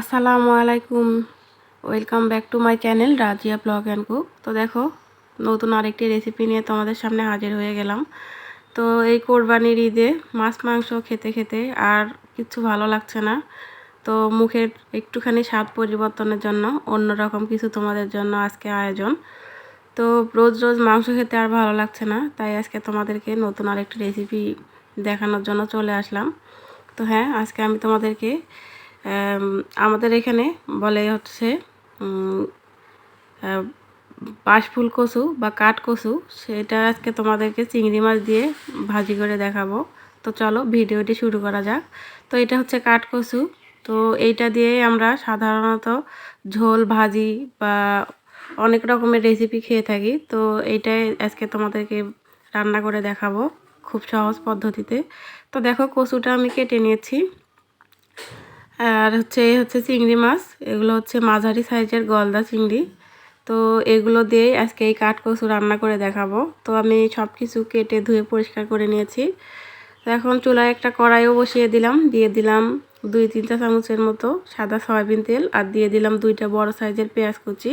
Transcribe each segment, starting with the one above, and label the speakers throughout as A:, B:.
A: আসসালামু আলাইকুম। Welcome back to my channel Razia blog and cook তো দেখো, নতুন আরেকটি রেসিপি নিয়ে তোমাদের সামনে হাজির হয়ে গেলাম। তো এই কোরবানির ঈদে মাছ, মাংস খেতে খেতে আর কিছু ভালো লাগছে না। তো মুখের একটুখানি স্বাদ পরিবর্তনের জন্য, অন্যরকম কিছু তোমাদের জন্য আজকে আয়োজন। তো রোজ রোজ মাংস খেতে আর ভালো লাগছে না, তাই আজকে তোমাদেরকে নতুন আরেকটি রেসিপি দেখানোর জন্য চলে আসলাম। তো হ্যাঁ আজকে আমি তোমাদেরকে আমাদের এখানে বলে হচ্ছে বাঁশফুল কচু বা কাঠ কচু, সেটা আজকে তোমাদেরকে চিংড়ি মাছ দিয়ে ভাজি করে দেখাবো। তো চলো ভিডিওটি শুরু করা যাক। তো এটা হচ্ছে কাঠ কচু। তো এইটা দিয়ে আমরা সাধারণত ঝোল, ভাজি বা অনেক রকমের রেসিপি খেয়ে থাকি। তো এইটাই আজকে তোমাদেরকে রান্না করে দেখাবো খুব সহজ পদ্ধতিতে। তো দেখো কচুটা আমি কেটে নিয়েছি। আর হচ্ছে হচ্ছে চিংড়ি মাছ। এগুলো হচ্ছে মাঝারি সাইজের গলদা চিংড়ি। তো এগুলো দিয়ে আজকে এই কাঠকচু রান্না করে দেখাবো। তো আমি সব কিছু কেটে ধুয়ে পরিষ্কার করে নিয়েছি। তো এখন চুলায় একটা কড়াইও বসিয়ে দিলাম। দিয়ে দিলাম দুই তিনটা চামচের মতো সাদা সয়াবিন তেল আর দিয়ে দিলাম দুইটা বড় সাইজের পেঁয়াজ কুচি।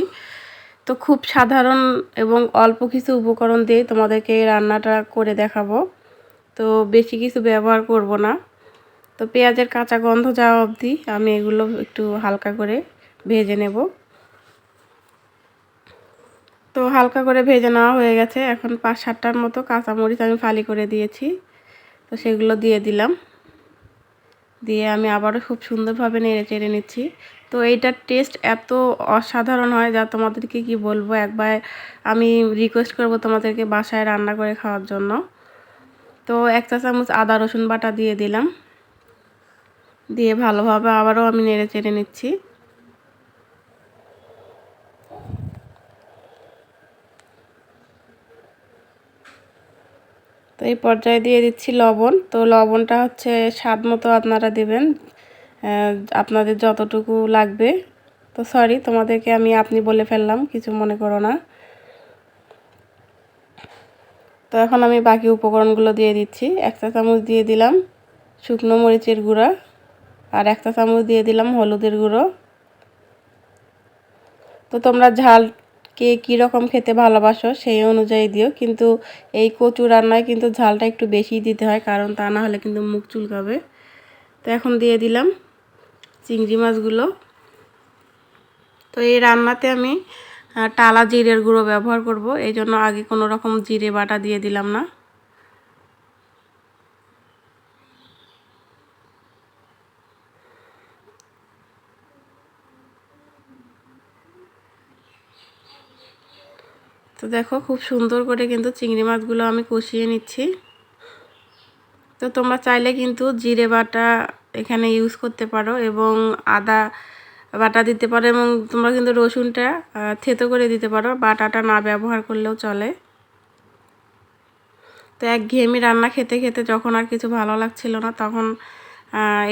A: তো খুব সাধারণ এবং অল্প কিছু উপকরণ দিয়ে তোমাদেরকে রান্নাটা করে দেখাবো। তো বেশি কিছু ব্যবহার করব না। তো পেঁয়াজের কাঁচা গন্ধ যাওয়া অবধি আমি এগুলো একটু হালকা করে ভেজে নেব। তো হালকা করে ভেজে নেওয়া হয়ে গেছে। এখন পাঁচ সাতটার মতো কাঁচামরিচ আমি ফালি করে দিয়েছি। তো সেগুলো দিয়ে দিলাম। দিয়ে আমি আবারও খুব সুন্দরভাবে নেড়ে চেড়ে নিচ্ছি। তো এইটার টেস্ট এত অসাধারণ হয় যা তোমাদেরকে কি বলব? একবার আমি রিকোয়েস্ট করব তোমাদেরকে বাসায় রান্না করে খাওয়ার জন্য। তো এক চা চামচ আদা রসুন বাটা দিয়ে দিলাম। দিয়ে ভালোভাবে আবারও আমি নেড়ে চেড়ে নিচ্ছি। তো এই পর্যায়ে দিয়ে দিচ্ছি লবণ। তো লবণটা হচ্ছে স্বাদ মতো আপনারা দেবেন আপনাদের যতটুকু লাগবে। তো সরি, তোমাদেরকে আমি আপনি বলে ফেললাম, কিছু মনে করো না। তো এখন আমি বাকি উপকরণগুলো দিয়ে দিচ্ছি। একটা চামচ দিয়ে দিলাম শুকনো মরিচের গুঁড়া। আর একটা চামচ দিয়ে দিলাম হলুদের গুঁড়ো। তো তোমরা ঝাল কে কীরকম খেতে ভালোবাসো সেই অনুযায়ী দিও, কিন্তু এই কচু রান্নায় কিন্তু ঝালটা একটু বেশি দিতে হয়, কারণ তা না হলে কিন্তু মুখ চুলকাবে। তো এখন দিয়ে দিলাম চিংড়ি মাছগুলো। তো এই রান্নাতে আমি টালা জিরের গুঁড়ো ব্যবহার করব, এই জন্য আগে কোনো রকম জিরে বাটা দিয়ে দিলাম না। তো দেখো, খুব সুন্দর করে কিন্তু চিংড়ি মাছগুলো আমি কষিয়ে নিচ্ছি। তো তোমরা চাইলে কিন্তু জিরে বাটা এখানে ইউজ করতে পারো এবং আদা বাটা দিতে পারো এবং তোমরা কিন্তু রসুনটা থেতো করে দিতে পারো। বাটাটা না ব্যবহার করলেও চলে। তো এক ঘেয়েমি রান্না খেতে খেতে যখন আর কিছু ভালো লাগছিল না, তখন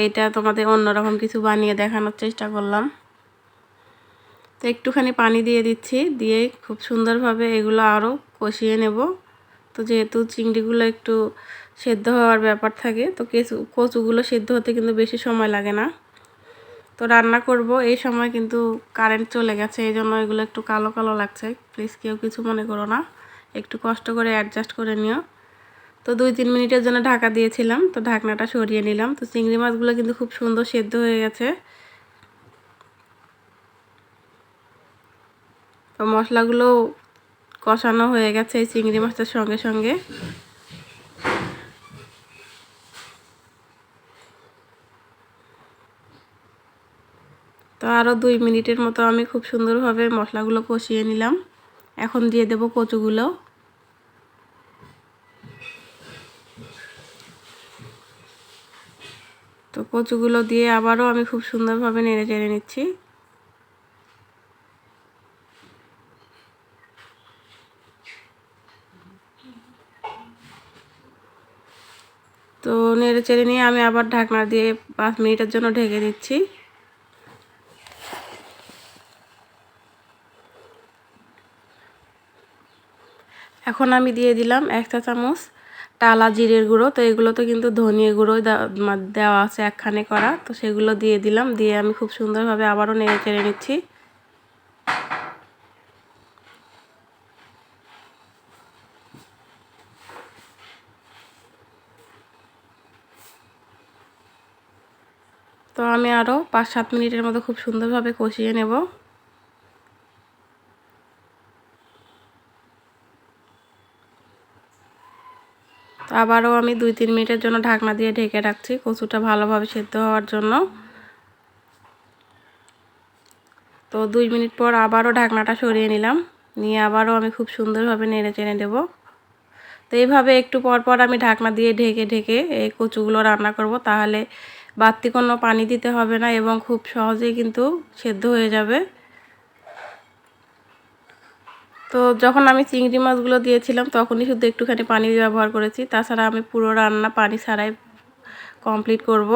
A: এটা তোমাদের অন্যরকম কিছু বানিয়ে দেখানোর চেষ্টা করলাম। তো একটুখানি পানি দিয়ে দিচ্ছি, দিয়ে খুব সুন্দরভাবে এগুলো আরও কষিয়ে নেব। তো যেহেতু চিংড়িগুলো একটু সেদ্ধ হওয়ার ব্যাপার থাকে, তো কেঁচু, কচুগুলো সেদ্ধ হতে কিন্তু বেশি সময় লাগে না। তো রান্না করব, এই সময় কিন্তু কারেন্ট চলে গেছে, এই জন্য এগুলো একটু কালো কালো লাগছে। প্লিজ কেউ কিছু মনে করো না, একটু কষ্ট করে অ্যাডজাস্ট করে নিও। তো দুই তিন মিনিটের জন্য ঢাকা দিয়েছিলাম, তো ঢাকনাটা সরিয়ে নিলাম। তো চিংড়ি মাছগুলো কিন্তু খুব সুন্দর সেদ্ধ হয়ে গেছে। তো মশলাগুলো কষানো হয়ে গেছে এই চিংড়ি মাছটার সঙ্গে সঙ্গে। তো আরও দুই মিনিটের মতো আমি খুব সুন্দরভাবে মশলাগুলো কষিয়ে নিলাম। এখন দিয়ে দেব কচুগুলো। তো কচুগুলো দিয়ে আবারও আমি খুব সুন্দরভাবে নেড়ে চেড়ে নিচ্ছি। তো নেড়ে চেড়ে নিয়ে আমি আবার ঢাকনা দিয়ে পাঁচ মিনিটের জন্য ঢেকে দিচ্ছি। এখন আমি দিয়ে দিলাম এক চা চামচ টালা জিরের গুঁড়ো। তো এগুলো তো কিন্তু ধনিয়া গুঁড়োই দেওয়া আছে একখানে করা। তো সেগুলো দিয়ে দিলাম। দিয়ে আমি খুব সুন্দরভাবে আবারও নেড়ে চেড়ে নিচ্ছি। তো আমি আরও পাঁচ সাত মিনিটের মতো খুব সুন্দরভাবে কষিয়ে নেব। আবারও আমি দুই তিন মিনিটের জন্য ঢাকনা দিয়ে ঢেকে রাখছি কচুটা ভালোভাবে সেদ্ধ হওয়ার জন্য। তো দুই মিনিট পর আবারও ঢাকনাটা সরিয়ে নিলাম, নিয়ে আবারও আমি খুব সুন্দরভাবে নেড়ে চেড়ে দেব তো এইভাবে একটু পর পর আমি ঢাকনা দিয়ে ঢেকে ঢেকে এই কচুগুলো রান্না করব, তাহলে বাড়তি কোনো পানি দিতে হবে না এবং খুব সহজেই কিন্তু সেদ্ধ হয়ে যাবে। তো যখন আমি চিংড়ি মাছগুলো দিয়েছিলাম তখনই শুধু একটুখানি পানি ব্যবহার করেছি। তাছাড়া আমি পুরো রান্না পানি ছাড়াই কমপ্লিট করব।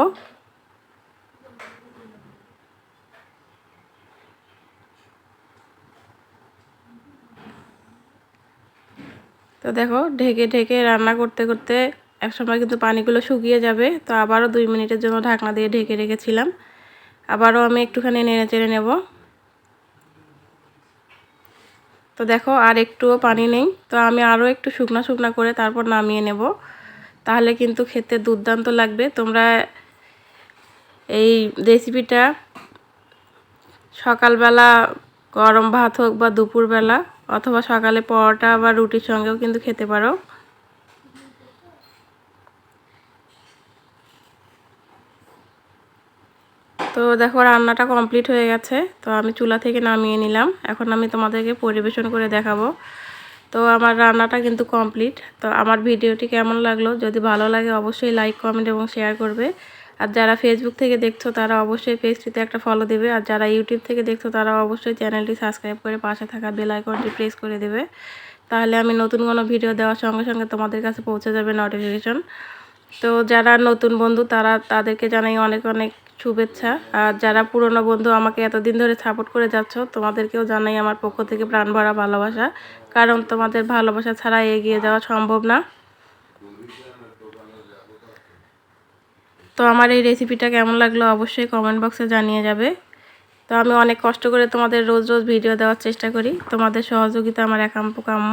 A: তো দেখো ঢেকে ঢেকে রান্না করতে করতে একসময় কিন্তু পানিগুলো শুকিয়ে যাবে, তো আবারও দুই মিনিটের জন্য ঢাকনা দিয়ে ঢেকে রেখেছিলাম। আবারও আমি একটুখানি নেড়ে চেড়ে নেব। তো দেখো, আর একটুও পানি নেই, তো আমি আরও একটু শুকনা শুকনা করে তারপর নামিয়ে নেব। তাহলে কিন্তু খেতে দুর্দান্ত লাগবে। তোমরা এই রেসিপিটা সকালবেলা গরম ভাত হোক বা দুপুরবেলা, অথবা সকালে পরোটা বা রুটির সঙ্গেও কিন্তু খেতে পারো। তো দেখো, রান্নাটা কমপ্লিট হয়ে গেছে। তো আমি চুলা থেকে নামিয়ে নিলাম। এখন আমি তোমাদেরকে পরিবেশন করে দেখাবো। তো আমার রান্নাটা কিন্তু কমপ্লিট তো আমার ভিডিওটি কেমন লাগল? যদি ভালো লাগে, অবশ্যই লাইক কমেন্ট এবং শেয়ার করবে। আর যারা ফেসবুক থেকে দেখছ, তারা অবশ্যই পেজটিতে একটা ফলো দেবে। আর যারা ইউটিউব থেকে দেখছ, তারা অবশ্যই চ্যানেলটি সাবস্ক্রাইব করে পাশে থাকা বেল আইকনটি প্রেস করে দেবে। তাহলে আমি নতুন কোনো ভিডিও দেওয়ার সঙ্গে সঙ্গে তোমাদের কাছে পৌঁছে যাবে নোটিফিকেশন তো যারা নতুন বন্ধু, তারা তাদেরকে জানাই অনেক অনেক শুভেচ্ছা। আর যারা পুরনো বন্ধু, আমাকে এতদিন ধরে সাপোর্ট করে যাচ্ছ, তোমাদেরকেও জানাই আমার পক্ষ থেকে প্রাণ ভরা ভালোবাসা। কারণ তোমাদের ভালোবাসা ছাড়া এগিয়ে যাওয়া সম্ভব না। তো আমার এই রেসিপিটা কেমন লাগল অবশ্যই কমেন্ট বক্সে জানিয়ে যাবে। তো আমি অনেক কষ্ট করে তোমাদের রোজ রোজ ভিডিও দেওয়ার চেষ্টা করি। তোমাদের সহযোগিতা আমার একাম্প কাম্য